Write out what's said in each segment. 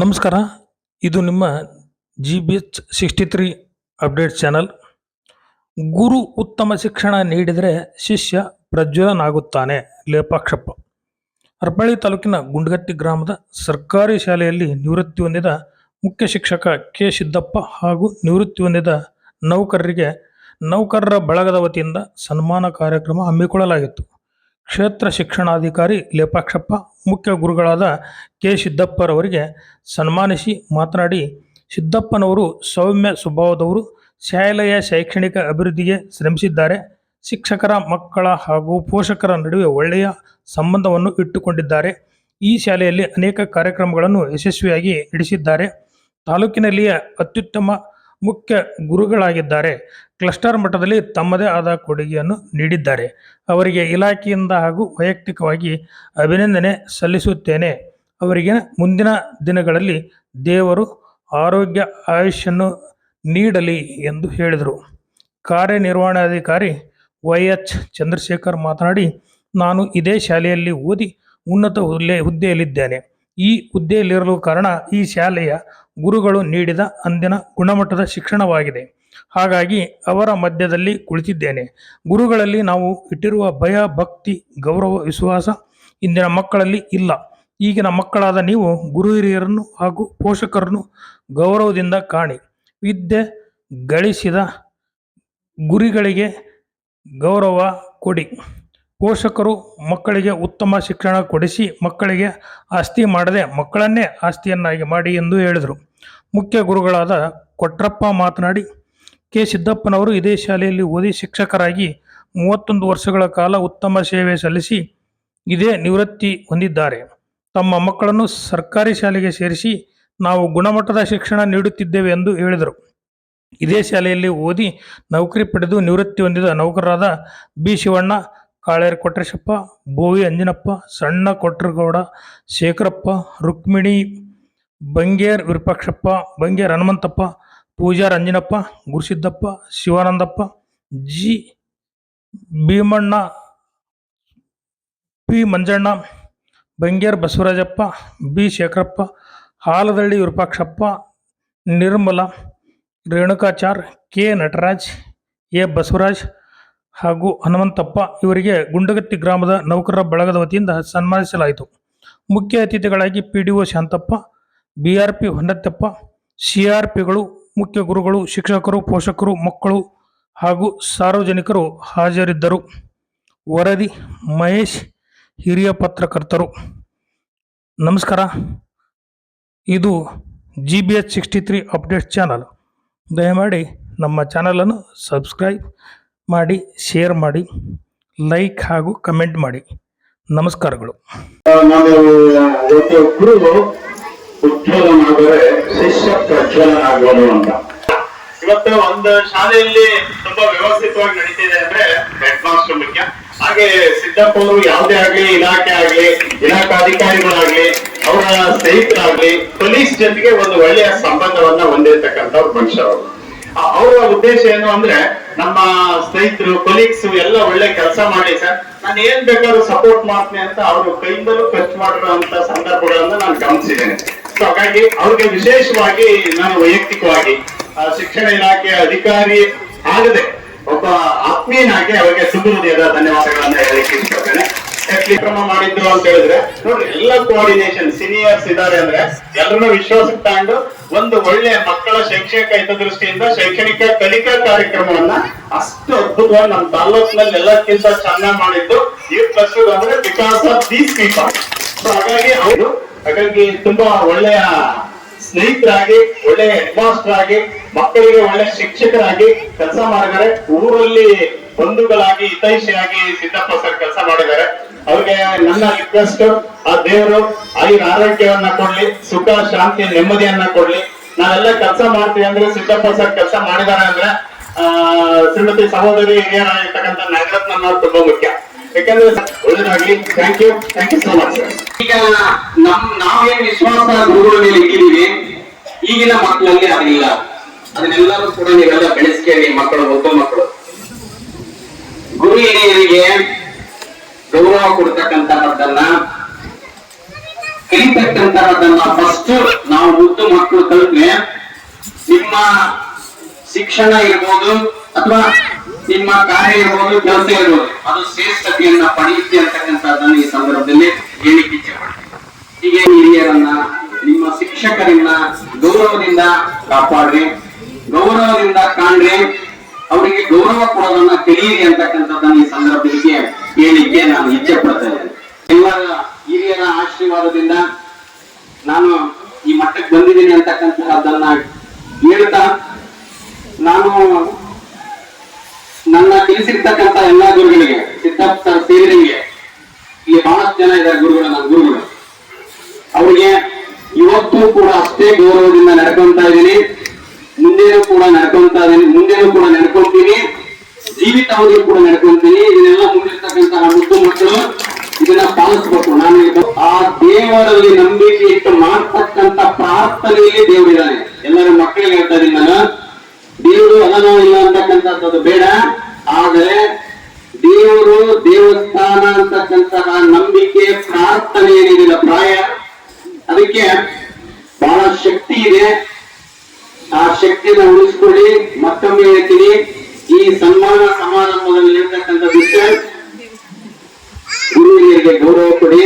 ನಮಸ್ಕಾರ. ಇದು ನಿಮ್ಮ G B H sixty three update channel ಗುರು ಉತ್ತಮ ಶಿಕ್ಷಣ ನೀಡಿದರೆ ಶಿಷ್ಯ ಪ್ರಜ್ವಲನಾಗುತ್ತಾನೆ. ಲೇಪಾಕ್ಷಪ್ಪ. ಹರಪಳ್ಳಿ ತಾಲೂಕಿನ ಗುಂಡಗತ್ತಿ ಗ್ರಾಮದ ಸರ್ಕಾರಿ ಶಾಲೆಯಲ್ಲಿ ನಿವೃತ್ತಿ ಹೊಂದಿದ ಮುಖ್ಯ ಶಿಕ್ಷಕ ಕೆ ಸಿದ್ದಪ್ಪ ಹಾಗೂ ನಿವೃತ್ತಿ ಹೊಂದಿದ ನೌಕರರಿಗೆ ನೌಕರರ ಬಳಗದ ವತಿಯಿಂದ ಸನ್ಮಾನ ಕಾರ್ಯಕ್ರಮ ಹಮ್ಮಿಕೊಳ್ಳಲಾಗಿತ್ತು. ಕ್ಷೇತ್ರ ಶಿಕ್ಷಣಾಧಿಕಾರಿ ಲೇಪಾಕ್ಷಪ್ಪ, ಮುಖ್ಯ ಗುರುಗಳಾದ ಕೆ. ಸಿದ್ದಪ್ಪರವರಿಗೆ ಸನ್ಮಾನಿಸಿ ಮಾತನಾಡಿ, ಸಿದ್ದಪ್ಪನವರು ಸೌಮ್ಯ ಸ್ವಭಾವದವರು, ಶಾಲೆಯ ಶೈಕ್ಷಣಿಕ ಅಭಿವೃದ್ಧಿಗೆ ಶ್ರಮಿಸಿದ್ದಾರೆ. ಶಿಕ್ಷಕರ ಮಕ್ಕಳ ಹಾಗೂ ಪೋಷಕರ ನಡುವೆ ಒಳ್ಳೆಯ ಸಂಬಂಧವನ್ನು ಇಟ್ಟುಕೊಂಡಿದ್ದಾರೆ. ಈ ಶಾಲೆಯಲ್ಲಿ ಅನೇಕ ಕಾರ್ಯಕ್ರಮಗಳನ್ನು ಯಶಸ್ವಿಯಾಗಿ ನಡೆಸಿದ್ದಾರೆ. ತಾಲೂಕಿನಲ್ಲಿಯೇ ಅತ್ಯುತ್ತಮ ಮುಖ್ಯ ಗುರುಗಳಾಗಿದ್ದಾರೆ. ಕ್ಲಸ್ಟರ್ ಮಟ್ಟದಲ್ಲಿ ತಮ್ಮದೇ ಆದ ಕೊಡುಗೆಯನ್ನು ನೀಡಿದ್ದಾರೆ. ಅವರಿಗೆ ಇಲಾಖೆಯಿಂದ ಹಾಗೂ ವೈಯಕ್ತಿಕವಾಗಿ ಅಭಿನಂದನೆ ಸಲ್ಲಿಸುತ್ತೇನೆ. ಅವರಿಗೆ ಮುಂದಿನ ದಿನಗಳಲ್ಲಿ ದೇವರು ಆರೋಗ್ಯ ಆಯುಷ್ಯನ್ನು ನೀಡಲಿ ಎಂದು ಹೇಳಿದರು. ಕಾರ್ಯನಿರ್ವಹಣಾಧಿಕಾರಿ ವೈ ಎಚ್ ಚಂದ್ರಶೇಖರ್ ಮಾತನಾಡಿ, ನಾನು ಇದೇ ಶಾಲೆಯಲ್ಲಿ ಓದಿ ಉನ್ನತ ಹುದ್ದೆ ಹುದ್ದೆಯಲ್ಲಿದ್ದೇನೆ. ಈ ಹುದ್ದೆಯಲ್ಲಿರಲು ಕಾರಣ ಈ ಶಾಲೆಯ ಗುರುಗಳು ನೀಡಿದ ಅಂದಿನ ಗುಣಮಟ್ಟದ ಶಿಕ್ಷಣವಾಗಿದೆ. ಹಾಗಾಗಿ ಅವರ ಮಧ್ಯದಲ್ಲಿ ಕುಳಿತಿದ್ದೇನೆ. ಗುರುಗಳಲ್ಲಿ ನಾವು ಇಟ್ಟಿರುವ ಭಯ, ಭಕ್ತಿ, ಗೌರವ, ವಿಶ್ವಾಸ ಇಂದಿನ ಮಕ್ಕಳಲ್ಲಿ ಇಲ್ಲ. ಈಗಿನ ಮಕ್ಕಳಾದ ನೀವು ಗುರು ಹಿರಿಯರನ್ನು ಹಾಗೂ ಪೋಷಕರನ್ನು ಗೌರವದಿಂದ ಕಾಣಿ. ವಿದ್ಯೆ ಗಳಿಸಿದ ಗುರಿಗಳಿಗೆ ಗೌರವ ಕೊಡಿ. ಪೋಷಕರು ಮಕ್ಕಳಿಗೆ ಉತ್ತಮ ಶಿಕ್ಷಣ ಕೊಡಿಸಿ ಮಕ್ಕಳಿಗೆ ಆಸ್ತಿ ಮಾಡದೆ ಮಕ್ಕಳನ್ನೇ ಆಸ್ತಿಯನ್ನಾಗಿ ಮಾಡಿ ಎಂದು ಹೇಳಿದರು. ಮುಖ್ಯ ಗುರುಗಳಾದ ಕೊಟ್ರಪ್ಪ ಮಾತನಾಡಿ ಕೆ. ಸಿದ್ದಪ್ಪನವರು ಇದೇ ಶಾಲೆಯಲ್ಲಿ ಓದಿ ಶಿಕ್ಷಕರಾಗಿ ಮೂವತ್ತೊಂದು ವರ್ಷಗಳ ಕಾಲ ಉತ್ತಮ ಸೇವೆ ಸಲ್ಲಿಸಿ ಇದೇ ನಿವೃತ್ತಿ ಹೊಂದಿದ್ದಾರೆ. ತಮ್ಮ ಮಕ್ಕಳನ್ನು ಸರ್ಕಾರಿ ಶಾಲೆಗೆ ಸೇರಿಸಿ ನಾವು ಗುಣಮಟ್ಟದ ಶಿಕ್ಷಣ ನೀಡುತ್ತಿದ್ದೇವೆ ಎಂದು ಹೇಳಿದರು. ಇದೇ ಶಾಲೆಯಲ್ಲಿ ಓದಿ ನೌಕರಿ ಪಡೆದು ನಿವೃತ್ತಿ ಹೊಂದಿದ ನೌಕರರಾದ B. Shivanna, Kaler Kotreshappa, Bovi Anjanappa, Sanna Kotragouda, Shekharappa, Rukmini, Banger Virupakshappa, Banger Hanumanthappa Pujar Anjanappa Gurusiddappa, Shivanandappa, G. Bhimanna, P. Manjanna, Banger Basavarajappa, B. Shekharappa, Haladalli Virupakshappa, Nirmala, Renukachar, K. Nataraj, A. Basavaraj ಹಾಗೂ ಹನುಮಂತಪ್ಪ ಇವರಿಗೆ ಗುಂಡಗತ್ತಿ ಗ್ರಾಮದ ನೌಕರರ ಬಳಗದ ವತಿಯಿಂದ ಸನ್ಮಾನಿಸಲಾಯಿತು. ಮುಖ್ಯ ಅತಿಥಿಗಳಾಗಿ P. D. O Shantappa, B. R. P. Honnattappa, C. R. ಪಿಗಳು ಮುಖ್ಯ ಗುರುಗಳು ಶಿಕ್ಷಕರು ಪೋಷಕರು ಮಕ್ಕಳು ಹಾಗೂ ಸಾರ್ವಜನಿಕರು ಹಾಜರಿದ್ದರು ವರದಿ ಮಹೇಶ್ ಹಿರಿಯ ಪತ್ರಕರ್ತರು ನಮಸ್ಕಾರ ಇದು G B H sixty three update channel ದಯಮಾಡಿ ನಮ್ಮ ಚಾನಲನ್ನು ಸಬ್ಸ್ಕ್ರೈಬ್ ಮಾಡಿ ಶೇರ್ ಮಾಡಿ ಲೈಕ್ ಹಾಗೂ ಕಮೆಂಟ್ ಮಾಡಿ ನಮಸ್ಕಾರಗಳು ಉಜ್ವಲನಾದರೆ ಶಿಷ್ಯ ಪ್ರಜ್ವಲನಾಗುವುದು ಅಂತ. ಇವತ್ತು ಒಂದು ಶಾಲೆಯಲ್ಲಿ ತುಂಬಾ ವ್ಯವಸ್ಥಿತವಾಗಿ ನಡೀತಿದೆ ಅಂದ್ರೆ ಹೆಡ್ ಮಾಸ್ಟರ್ ಮುಖ್ಯ. ಹಾಗೆ ಸಿದ್ದಪ್ಪ ಅವರು ಯಾವುದೇ ಆಗ್ಲಿ, ಇಲಾಖೆ ಆಗ್ಲಿ, ಇಲಾಖಾ ಅಧಿಕಾರಿಗಳಾಗ್ಲಿ, ಅವರ ಸ್ನೇಹಿತರಾಗ್ಲಿ, ಪೊಲೀಸ್ ಜೊತೆಗೆ ಒಂದು ಒಳ್ಳೆಯ ಸಂಬಂಧವನ್ನ ಹೊಂದಿರತಕ್ಕಂಥವ್ರು ಮನುಷ್ಯ ಅವರು ಅವರ ಉದ್ದೇಶ ಏನು ಅಂದ್ರೆ ನಮ್ಮ ಸ್ನೇಹಿತರು ಕೊಲೀಗ್ಸ್ ಎಲ್ಲ ಒಳ್ಳೆ ಕೆಲಸ ಮಾಡಿ ಸರ್. ನಾನು ಏನ್ ಬೇಕಾದ್ರೂ ಸಪೋರ್ಟ್ ಮಾಡ್ತೀನಿ ಅಂತ ಅವರು ಕೈಯಿಂದಲೂ ಖರ್ಚು ಮಾಡಿರುವಂತ ಸಂದರ್ಭಗಳನ್ನ ನಾನು ಗಮನಿಸಿದ್ದೇನೆ. ಸೊ ಹಾಗಾಗಿ ಅವ್ರಿಗೆ ವಿಶೇಷವಾಗಿ ನಾನು ವೈಯಕ್ತಿಕವಾಗಿ ಶಿಕ್ಷಣ ಇಲಾಖೆಯ ಅಧಿಕಾರಿ ಆಗದೆ ಒಬ್ಬ ಆತ್ಮೀಯನಾಗಿ ಅವರಿಗೆ ಸುಂದರ ಹೃದಯದ ಧನ್ಯವಾದಗಳನ್ನ ಹೇಳಲಿಕ್ಕೆ ಇಷ್ಟಪಡ್ತೇನೆ. ಕ್ರಮ ಮಾಡಿದ್ರು ಅಂತ ಹೇಳಿದ್ರೆ, ನೋಡ್ರಿ, ಎಲ್ಲ ಕೋಆರ್ಡಿನೇಷನ್ ಸೀನಿಯರ್ಸ್ ಇದ್ದಾರೆ ಅಂದ್ರೆ ಎಲ್ಲರನ್ನೂ ವಿಶ್ವಾಸಕ್ಕೆ ತಗೊಂಡು ಒಂದು ಒಳ್ಳೆ ಮಕ್ಕಳ ಶೈಕ್ಷಣಿಕ ಹಿತದೃಷ್ಟಿಯಿಂದ ಶೈಕ್ಷಣಿಕ ಕಲಿಕಾ ಕಾರ್ಯಕ್ರಮವನ್ನ ಅಷ್ಟು ಅದ್ಭುತವಾಗಿ ನಮ್ಮ ತಾಲೂಕಿನಲ್ಲಿ ಎಲ್ಲಕ್ಕಿಂತ ಚೆನ್ನಾಗಿ ಮಾಡಿದ್ದು ಈ ಪ್ಲಸ್ ಅಂದ್ರೆ because of these people so ಹಾಗಾಗಿ ಅವರು ಹಾಗಾಗಿ ತುಂಬಾ ಒಳ್ಳೆಯ ಸ್ನೇಹಿತರಾಗಿ, ಒಳ್ಳೆಯ ಹೆಡ್ ಮಾಸ್ಟರ್ ಆಗಿ, ಮಕ್ಕಳಿಗೆ ಒಳ್ಳೆ ಶಿಕ್ಷಕರಾಗಿ ಕೆಲಸ ಮಾಡಿದ್ದಾರೆ. ಊರಲ್ಲಿ ಬಂಧುಗಳಾಗಿ, ಹಿತೈಷಿಯಾಗಿ ಸಿದ್ದಪ್ಪ ಸರ್ ಕೆಲಸ ಮಾಡಿದ್ದಾರೆ. ಅವ್ರಿಗೆ ನನ್ನ ರಿಕ್ವೆಸ್ಟ್ ಆ ದೇವರು ಆಯುರ ಆರೋಗ್ಯವನ್ನ ಕೊಡ್ಲಿ, ಸುಖ, ಶಾಂತಿ, ನೆಮ್ಮದಿಯನ್ನ ಕೊಡ್ಲಿ. ನಾವೆಲ್ಲ ಕೆಲಸ ಮಾಡ್ತೀವಿ ಅಂದ್ರೆ ಸಿದ್ದಪ್ಪ ಸರ್ ಕೆಲಸ ಮಾಡಿದ್ದಾರೆ ಅಂದ್ರೆ, ಆ, ಶ್ರೀಮತಿ ಸಹೋದರಿ ಹಿರಿಯರಾಗಿರ್ತಕ್ಕಂಥ ಅನ್ನೋದು ತುಂಬಾ ಮುಖ್ಯ. Thank you thank you sir ಈಗ ನಮ್, ನಾವೇನ್ ವಿಶ್ವಾಸ ಗುರುಗಳ ಮೇಲೆ ಇಟ್ಟಿದೀವಿ ಈಗಿನ ಮಕ್ಕಳಲ್ಲಿ ಅದಿಲ್ಲ. ಅದನ್ನೆಲ್ಲರೂ ಕೂಡ ನೀವೆಲ್ಲ ಬೆಳೆಸ್ಕೇಳಿ, ಮಕ್ಕಳು, ಒಬ್ಬ ಮಕ್ಕಳು. ಗುರು ಹಿರಿಯರಿಗೆ ಗೌರವ ಕೊಡ್ತಕ್ಕಂತಹದ್ದನ್ನ, ಕಲಿತಕ್ಕಂತಹದ್ದನ್ನ ಫಸ್ಟ್ ನಾವು ಶಿಕ್ಷಣ ಇರ್ಬೋದು ಅಥವಾ ನಿಮ್ಮ ಕಾರ್ಯ ಇರ್ಬೋದು ಕೆಲಸ ಇರ್ಬೋದು ಅದು ಶ್ರೇಷ್ಠತೆಯನ್ನ ಪಡೆಯುತ್ತೆ ಅಂತಕ್ಕಂಥದ್ದನ್ನು ಈ ಸಂದರ್ಭದಲ್ಲಿ ಹೇಳಿಕ್ಕೆ ಇಚ್ಛೆ ಮಾಡ್ತೀವಿ ಹೀಗೆ ಹಿರಿಯರನ್ನ, ನಿಮ್ಮ ಶಿಕ್ಷಕರನ್ನ ಗೌರವದಿಂದ ಕಾಪಾಡ್ರಿ. ಗೌರವದಿಂದ ಕಾಣ್ರಿ. ಅವರಿಗೆ ಗೌರವ ಕೊಡೋದನ್ನ ಕಲಿಯಿರಿ ಅಂತಕ್ಕಂಥದ್ದನ್ನ ಈ ಸಂದರ್ಭದಲ್ಲಿ ಹೇಳಿಕೆ ನಾನು ಇಚ್ಛೆ ಪಡ್ತೇನೆ ಎಲ್ಲರ ಹಿರಿಯರ ಆಶೀರ್ವಾದದಿಂದ ನಾನು ಈ ಮಟ್ಟಕ್ಕೆ ಬಂದಿದ್ದೀನಿ ಅಂತಕ್ಕಂಥದ್ದನ್ನ ಹೇಳ್ತಾ ನಾನು ತಿಳಿಸಿರ್ತಕ್ಕಂಥ ಎಲ್ಲಾ ಗುರುಗಳಿಗೆ ಸಿದ್ದಪ್ಪ ಸರ್ ಸೇರಿದಂಗೆ ಇಲ್ಲಿ ಬಹಳಷ್ಟು ಜನ ಇದ್ದಾರೆ ಗುರುಗಳು ನಮ್ಮ ಗುರುಗಳು. ಅವರಿಗೆ ಇವತ್ತು ಕೂಡ ಅಷ್ಟೇ ಗೌರವದಿಂದ ನಡ್ಕೊಂತ ಇದ್ದೀನಿ. ಮುಂದೇನು ಕೂಡ ನಡ್ಕೊಂತ ಇದ್ದೀನಿ, ಮುಂದೇನು ಕೂಡ ನಡ್ಕೊಂತೀನಿ. ಜೀವಿತಾವಧಿಯೂ ಕೂಡ ನಡ್ಕೊಂತೀನಿ. ಇದನ್ನೆಲ್ಲ ಮುಂದಿರ್ತಕ್ಕಂತಹ ಮುದ್ದು ಮಕ್ಕಳು ಇದನ್ನ ಪಾಲಿಸ್ಬೇಕು. ನಾನು ಆ ದೇವರಲ್ಲಿ ನಂಬಿಕೆ ಇಟ್ಟು ಮಾಡ್ತಕ್ಕಂತ ಪ್ರಾರ್ಥನೆಯಲ್ಲಿ ದೇವರಿದ್ದಾನೆ ಎಲ್ಲರೂ ಮಕ್ಕಳಿಗೆ ಹೇಳ್ತಾ ಇದ್ದೀನಿ ನಾನು. ದೇವರು ಅದನೋ ಇಲ್ಲ ಅಂತಕ್ಕಂಥದ್ದು ಬೇಡ. ಆದರೆ ದೇವರು ದೇವಸ್ಥಾನ ಅಂತಕ್ಕಂತಹ ನಂಬಿಕೆ, ಪ್ರಾರ್ಥನೆ ಏನಿದೆಯಲ್ಲ ಪ್ರಾಯ. ಅದಕ್ಕೆ ಬಹಳ ಶಕ್ತಿ ಇದೆ. ಆ ಶಕ್ತಿಯನ್ನು ಉಳಿಸ್ಕೊಳ್ಳಿ, ಮತ್ತೊಮ್ಮೆ ಹೇಳ್ತೀನಿ, ಈ ಸನ್ಮಾನ ಸಮಾರಂಭದಲ್ಲಿ ಇರ್ತಕ್ಕಂಥ ವಿಷಯ ಗುರುಗಳಿಗೆ ಗೌರವ ಕೊಡಿ.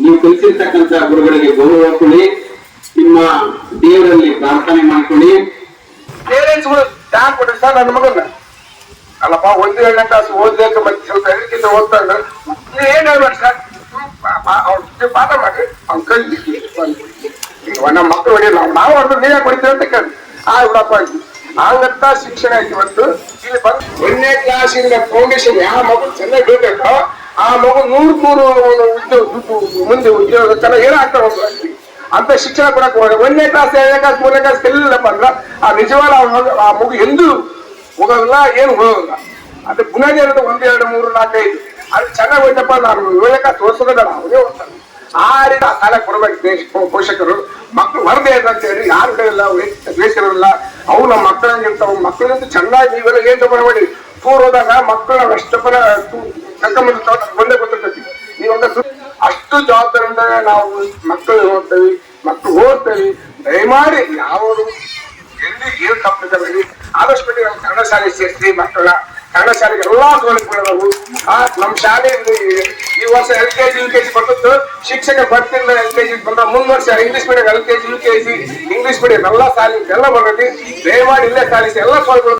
ನೀವು ಕಲಿಸಿರ್ತಕ್ಕಂಥ ಗುರುಗಳಿಗೆ ಗೌರವ ಕೊಡಿ. ನಿಮ್ಮ ದೇವರಲ್ಲಿ ಪ್ರಾರ್ಥನೆ ಮಾಡ್ಕೊಳ್ಳಿ. ಪೇರೆಂಟ್ಸ್ಗಳು ಸರ್, ನನ್ನ ಮಗನ್ನ. ಅಲ್ಲಪ್ಪ, ಒಂದು ಎರಡು ತಾಸು ಓದ್ಲಿಕ್ಕೆ ಮತ್ತೆ ಸ್ವಲ್ಪ ಎದಕ್ಕಿಂತ ಓದ್ತಾ ನೀವು ಏನ್ ಹೇಳ್ಬೇಡಿ ಸರ್ ಅವ್ರ ಪಾಠ ಮಾಡಿ. ಅವ್ನ ಕಲಿ ಈಗ ನಮ್ಮ ಮಕ್ಕಳು ಹೊಡಿಯಲ್ಲ ನಾವು ಅವ್ರದ್ದು ನೀವೇ ಕೊಡ್ತೀವಿ ಅಂತ ಕೇಳಿ ಆ ಬಿಡಪ್ಪ ಹಂಗಂತ ಶಿಕ್ಷಣ ಇವತ್ತು ಇಲ್ಲಿ ಬಂದು ಒಂದನೇ ಕ್ಲಾಸಿಂದ ಫೌಂಡೇಶನ್ ಯಾವ ಮಗು ಚೆನ್ನಾಗಿ ಬೀಳ್ಬೇಕೋ, ಆ ಮಗು ನೂರ್ ನೂರು ಉದ್ಯೋಗ ಮುಂದೆ ಉದ್ಯೋಗ ಚೆನ್ನಾಗಿ ವ್ಯಕ್ತಿ. ಅಂತ ಶಿಕ್ಷಣ ಕೊಡಕ್ ಹೋಗ ಒಂದನೇ ಕ್ಲಾಸ್ ಎರಡನೇ ಕ್ಲಾಸ್ ಮೂರನೇ ಕ್ಲಾಸ್ ಎಲ್ಲಪ್ಪ ಅಂದ್ರೆ ಆ ನಿಜವಾದ ಆ ಮಗು ಎಂದೂ ಹೋಗೋದಿಲ್ಲ, ಏನು ಹೋಗೋದಿಲ್ಲ. ಅದು ಬುನಾದಿ ಇರೋದು ಒಂದು, ಎರಡು, ಮೂರು, ನಾಲ್ಕೈದು. ಅದು ಚೆನ್ನಾಗಿ ಹೋಯ್ತಪ್ಪ ನಾನು ವಿವೇಕ ತೋರ್ಸೋದಿಲ್ಲ ಅವನೇ ಹೋಗ್ತಾನೆ ಆ ರೀತಿ ಆ ಕಾಲ ಕೊಡ್ಬೇಕು ದೇಶ ಪೋಷಕರು. ಮಕ್ಕಳು ಹೊರದೆ ಅಂತ ಹೇಳಿ ಯಾರು ಇಲ್ಲ ದ್ವೇಷರಲ್ಲ ಅವು ನಮ್ಮ ಮಕ್ಕಳಂಗಿರ್ತಾವ ಮಕ್ಕಳಿಂದ ಚೆನ್ನಾಗಿ ನೀವೆಲ್ಲ ಏನ್ ತಗೊಂಡು ಮಾಡಿ ಟೂರ್ ಹೋದಾಗ ಮಕ್ಕಳ ಅಷ್ಟಪರ ಕರ್ಕೊಂಬಂದು ಬಂದೇ ಗೊತ್ತಿರ್ತೈತಿ ನೀವಾಗ ಅಷ್ಟು ಜವಾಬ್ದಾರಿಯಿಂದ ನಾವು ಮಕ್ಕಳು ಹೋಗ್ತೇವೆ ಮಕ್ಕಳು ಓದ್ತೇವೆ. ದಯಮಾಡಿ ಯಾವರು ಎಲ್ಲಿ ಏನು ತಪ್ಪಿದ್ದಾರೆ ಆದಷ್ಟು ಮಟ್ಟಿಗೆ ನಮ್ಮ ಕನ್ನಡ ಶಾಲೆ ಸೇರಿಸಿ ಮಕ್ಕಳ ಕನ್ನಡ ಶಾಲೆಗೆ ಎಲ್ಲಾ ಸೌಲಭ್ಯಗಳು ಆ ನಮ್ಮ ಶಾಲೆಯಲ್ಲಿ ಈ ವರ್ಷ L K G U K G ಬರ್ತಿತ್ತು ಶಿಕ್ಷಕ ಬರ್ತಿಲ್ಲ ಎಲ್ ಕೆ ಜಿ ಬಂದ ಮುಂದ್ ವರ್ಷ English medium L K G U K G English medium ಎಲ್ಲಾ ಶಾಲೆ, ಎಲ್ಲ ಬರ್ತೈತಿ ದಯಮಾಡಿ ಇಲ್ಲೇ ಸಾಲಿಸಿ ಎಲ್ಲ ಸೌಲಭ್ಯಗಳು